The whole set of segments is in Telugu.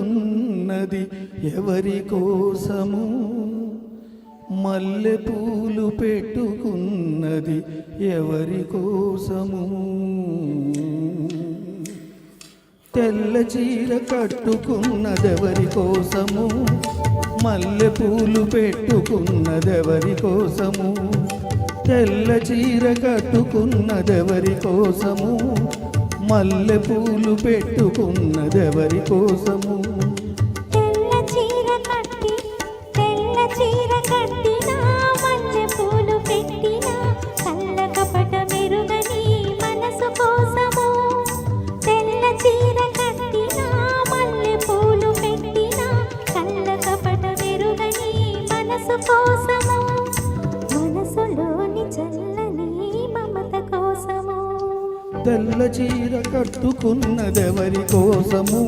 ఉన్నది ఎవరి కోసము? మల్లె పూలు పెట్టుకున్నది ఎవరి కోసము? తెల్ల చీర కట్టుకున్నదెవరి కోసము? మల్లె పూలు పెట్టుకున్నదెవరి కోసము? తెల్ల చీర కట్టుకున్నదెవరి కోసము? మల్లె పూలు పెట్టుకున్నదెవరి కోసము? మనసు కోసము మనసులోని చల్లని మమత కోసము. తెల్ల చీర కట్టుకున్నదెవరి కోసము?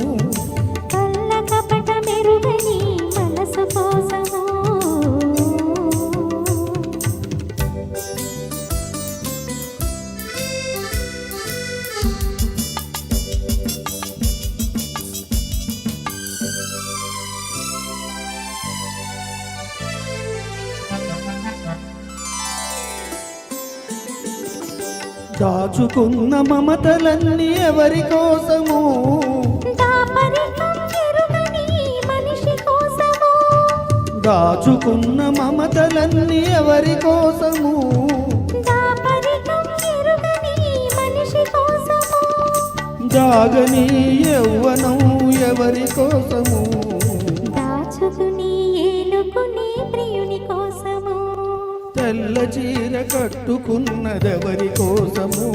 దాచుకున్న మమతలన్నీ ఎవరి కోసము? దాచుకున్న మమతలన్నీ ఎవరి కోసము? జాగని యవ్వనం ఎవరి కోసము? తెల్ల చీర కట్టుకున్నదెవరి కోసము?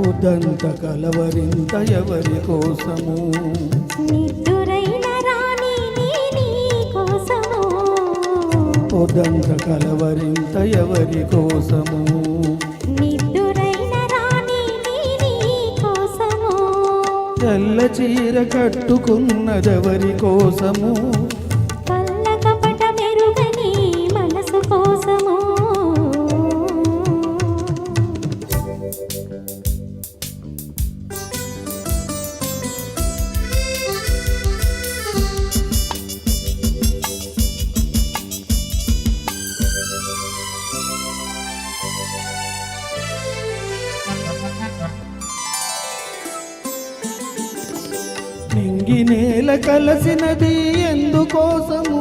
పొద్దంత కలవరింత ఎవరి కోసము? నిద్దురైన రాణి నీ నీ కోసము. పొద్దంత కలవరింత ఎవరి కోసము? నిద్దురైన రాణి కోసము. తెల్ల చీర కట్టుకున్నదెవరి కోసము? నింగి నేల కలసినది ఎందుకోసము?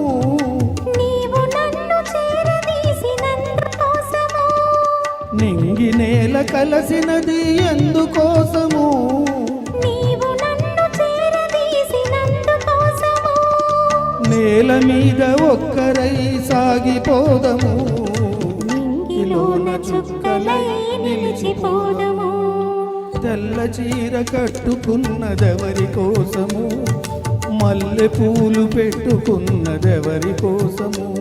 నింగి నేల కలసినది ఎందుకోసము? నేల మీద ఒక్కరై సాగిపోదము. చుక్కలై నిలిచిపోదము. తెల్ల చీర కట్టుకున్నదెవరి కోసము? మల్లె పూలు పెట్టుకున్నదెవరి కోసము?